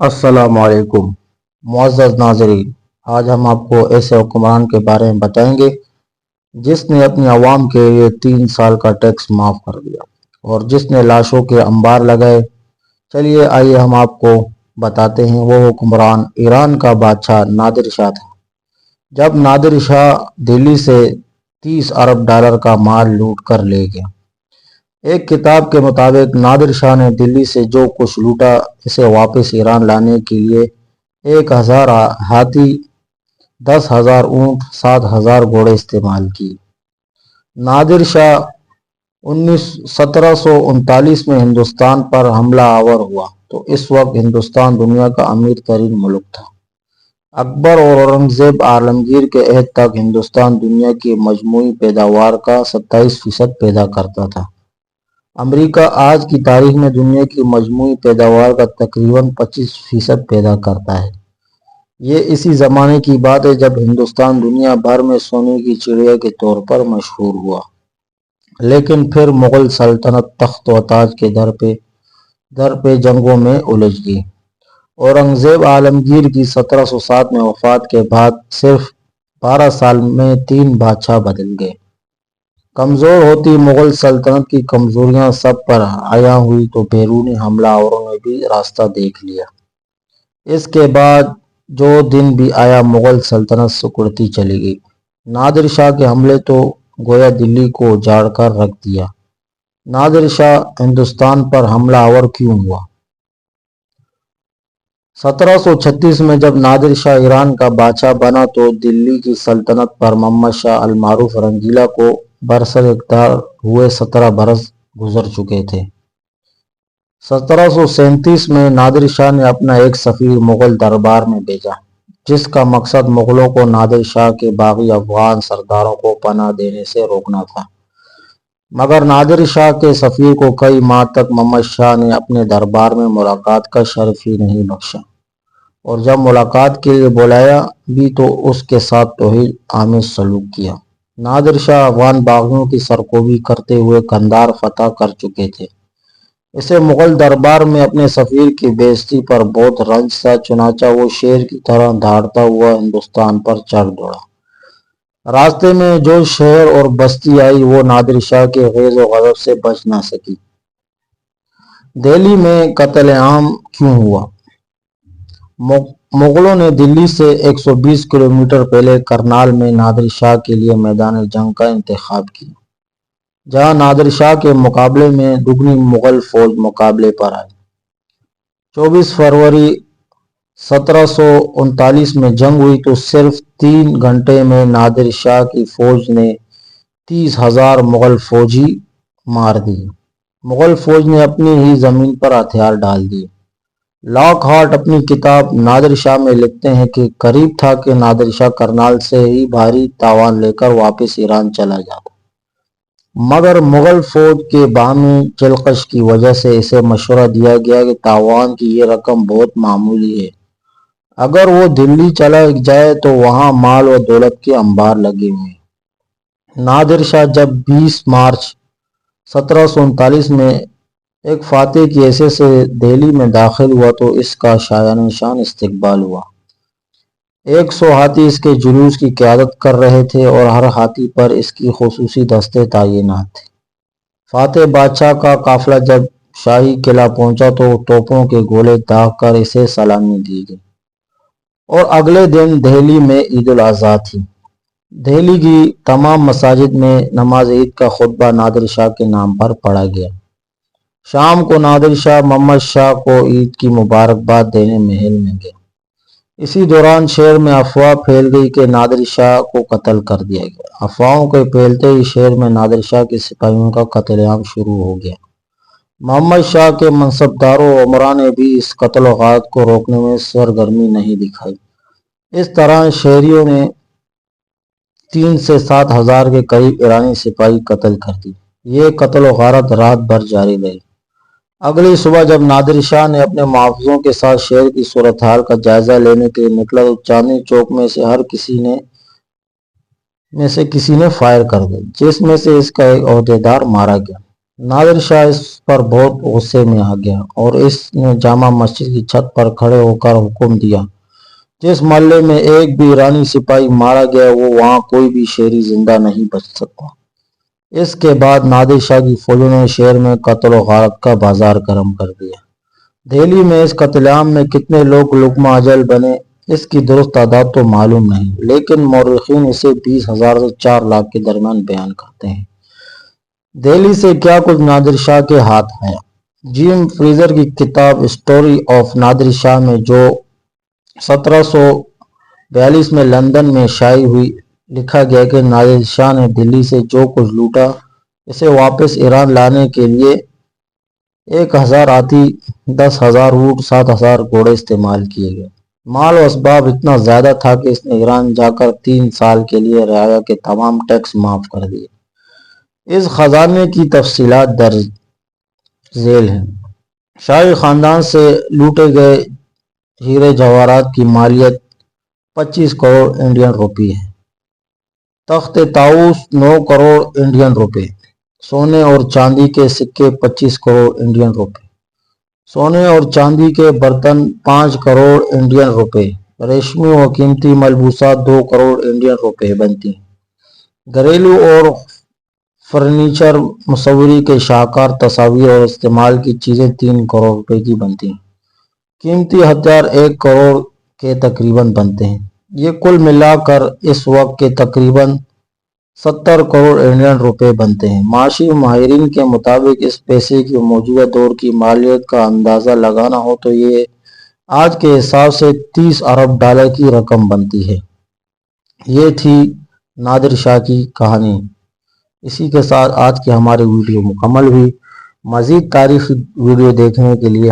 السلام علیکم۔ معزز ناظرین، آج ہم آپ کو ایسے حکمران کے بارے میں بتائیں گے جس نے اپنی عوام کے لیے تین سال کا ٹیکس معاف کر دیا اور جس نے لاشوں کے انبار لگائے۔ چلیے، آئیے ہم آپ کو بتاتے ہیں۔ وہ حکمران ایران کا بادشاہ نادر شاہ تھا جب نادر شاہ دلی سے تیس ارب ڈالر کا مال لوٹ کر لے گیا ایک کتاب کے مطابق نادر شاہ نے دلی سے جو کچھ لوٹا، اسے واپس ایران لانے کے لیے ایک ہزار ہاتھی، دس ہزار اونٹ، سات ہزار گھوڑے استعمال کی نادر شاہ انیس سترہ سو انتالیس میں ہندوستان پر حملہ آور ہوا۔ تو اس وقت ہندوستان دنیا کا امیر ترین ملک تھا۔ اکبر اور اورنگزیب عالمگیر کے عہد تک ہندوستان دنیا کی مجموعی پیداوار کا ستائیس فیصد پیدا کرتا تھا۔ امریکہ آج کی تاریخ میں دنیا کی مجموعی پیداوار کا تقریباً پچیس فیصد پیدا کرتا ہے۔ یہ اسی زمانے کی بات ہے جب ہندوستان دنیا بھر میں سونے کی چڑیا کے طور پر مشہور ہوا۔ لیکن پھر مغل سلطنت تخت و تاج کے در پہ در پہ جنگوں میں الجھ گئی۔ اورنگزیب عالمگیر کی سترہ سو سات میں وفات کے بعد صرف بارہ سال میں تین بادشاہ بدل گئے۔ کمزور ہوتی مغل سلطنت کی کمزوریاں سب پر آیا ہوئی تو بیرونی حملہ آوروں نے بھی راستہ دیکھ لیا۔ اس کے بعد جو دن بھی آیا مغل سلطنت سکڑتی چلی گئی۔ نادر شاہ کے حملے تو گویا دلی کو جاڑ کر رکھ دیا۔ نادر شاہ ہندوستان پر حملہ آور کیوں ہوا؟ سترہ سو چھتیس میں جب نادر شاہ ایران کا بادشاہ بنا تو دلی کی سلطنت پر محمد شاہ المعروف رنگیلا کو برسر اقدار ہوئے سترہ برس گزر چکے تھے۔ سترہ سو سینتیس میں نادر شاہ نے اپنا ایک سفیر مغل دربار میں بھیجا، جس کا مقصد مغلوں کو نادر شاہ کے باغی افغان سرداروں کو پناہ دینے سے روکنا تھا۔ مگر نادر شاہ کے سفیر کو کئی ماہ تک محمد شاہ نے اپنے دربار میں ملاقات کا شرف ہی نہیں بخشا۔ اور جب ملاقات کے لیے بلایا بھی تو اس کے ساتھ توحید آمیز سلوک کیا۔ نادر شاہ افغان باغیوں کی سرکوبی کرتے ہوئے کندار فتح کر چکے تھے۔ اسے مغل دربار میں اپنے سفیر کی بیزتی پر بہت رنج سا چنانچہ وہ شیر کی طرح دھاڑتا ہوا ہندوستان پر چڑھ دوڑا۔ راستے میں جو شہر اور بستی آئی، وہ نادر شاہ کے غیظ و غضب سے بچ نہ سکی۔ دہلی میں قتل عام کیوں ہوا؟ مغلوں نے دلی سے ایک سو بیس کلومیٹر پہلے کرنال میں نادر شاہ کے لیے میدان جنگ کا انتخاب کیا۔ جہاں نادر شاہ کے مقابلے میں دگنی مغل فوج مقابلے پر آئی۔ چوبیس فروری سترہ سو انتالیس میں جنگ ہوئی تو صرف تین گھنٹے میں نادر شاہ کی فوج نے تیس ہزار مغل فوجی مار دی۔ مغل فوج نے اپنی ہی زمین پر ہتھیار ڈال دیے۔ لاک ہارٹ اپنی کتاب نادر شاہ میں لکھتے ہیں کہ قریب تھا کہ نادر شاہ کرنال سے ہی بھاری تاوان لے کر واپس ایران چلا جاتا۔ مگر مغل فوج کے بامی چلکش کی وجہ سے اسے مشورہ دیا گیا کہ تاوان کی یہ رقم بہت معمولی ہے۔ اگر وہ دلی چلا جائے تو وہاں مال و دولت کے انبار لگے ہوئے۔ نادر شاہ جب بیس مارچ سترہ سو انتالیس میں ایک فاتح کی ایسے سے دہلی میں داخل ہوا تو اس کا شایان شان استقبال ہوا۔ ایک سو ہاتھی اس کے جلوس کی قیادت کر رہے تھے اور ہر ہاتھی پر اس کی خصوصی دستے تعینات تھے فاتح بادشاہ کا قافلہ جب شاہی قلعہ پہنچا تو توپوں کے گولے داغ کر اسے سلامی دی گئی۔ اور اگلے دن دہلی میں عید الاضحیٰ تھی۔ دہلی کی تمام مساجد میں نماز عید کا خطبہ نادر شاہ کے نام پر پڑھا گیا۔ شام کو نادر شاہ، محمد شاہ کو عید کی مبارکباد دینے محل میں گئے۔ اسی دوران شہر میں افواہ پھیل گئی کہ نادر شاہ کو قتل کر دیا گیا۔ افواہوں کے پھیلتے ہی شہر میں نادر شاہ کے سپاہیوں کا قتل عام شروع ہو گیا۔ محمد شاہ کے منصبداروں عمرہ نے بھی اس قتل و غارت کو روکنے میں سرگرمی نہیں دکھائی۔ اس طرح شہریوں نے تین سے سات ہزار کے قریب ایرانی سپاہی قتل کر دی۔ یہ قتل و غارت رات بھر جاری رہی۔ اگلی صبح جب نادر شاہ نے اپنے محافظوں کے ساتھ شہر کی صورتحال کا جائزہ لینے کے لیے نکلا تو چاندنی چوک میں سے ہر کسی نے میں سے کسی نے فائر کر دی جس میں سے اس کا ایک عہدیدار مارا گیا۔ نادر شاہ اس پر بہت غصے میں آ گیا اور اس نے جامع مسجد کی چھت پر کھڑے ہو کر حکم دیا۔ جس محلے میں ایک بھی ایرانی سپاہی مارا گیا، وہ وہاں کوئی بھی شہری زندہ نہیں بچ سکتا۔ اس کے بعد نادر شاہ کی فوجوں نے شہر میں قتل و غارت کا بازار گرم کر دیا۔ دہلی میں اس قتل عام میں کتنے لوگ لقمہ اجل بنے، اس کی درست تعداد تو معلوم نہیں، لیکن مورخین اسے بیس ہزار سے چار لاکھ کے درمیان بیان کرتے ہیں۔ دہلی سے کیا کچھ نادر شاہ کے ہاتھ آیا جیم فریزر کی کتاب اسٹوری آف نادر شاہ میں جو سترہ سو بیالیس میں لندن میں شائع ہوئی لکھا گیا کہ نادر شاہ نے دلی سے جو کچھ لوٹا، اسے واپس ایران لانے کے لیے ایک ہزار آتی، دس ہزار اونٹ، سات ہزار گھوڑے استعمال کیے گئے۔ مال و اسباب اتنا زیادہ تھا کہ اس نے ایران جا کر تین سال کے لیے رعایا کے تمام ٹیکس معاف کر دیے۔ اس خزانے کی تفصیلات درج ذیل ہیں۔ شاہی خاندان سے لوٹے گئے ہیرے جواہرات کی مالیت پچیس کروڑ انڈین روپی ہے۔ تخت تاؤس نو کروڑ انڈین روپے، سونے اور چاندی کے سکے پچیس کروڑ انڈین روپے۔ سونے اور چاندی کے برتن پانچ کروڑ انڈین روپے۔ ریشمی و قیمتی ملبوسات دو کروڑ انڈین روپے بنتی۔ گھریلو اور فرنیچر مصوری کے شاہکار تصاویر اور استعمال کی چیزیں تین کروڑ روپے کی بنتی۔ ہیں قیمتی ہتھیار ایک کروڑ کے تقریباً بنتے ہیں۔ یہ کل ملا کر اس وقت کے تقریباً ستر کروڑ انڈین روپے بنتے ہیں۔ معاشی ماہرین کے مطابق اس پیسے کی موجودہ دور کی مالیت کا اندازہ لگانا ہو تو یہ آج کے حساب سے تیس ارب ڈالر کی رقم بنتی ہے۔ یہ تھی نادر شاہ کی کہانی۔ اسی کے ساتھ آج کی ہماری ویڈیو مکمل ہوئی۔ مزید تاریخی ویڈیو دیکھنے کے لیے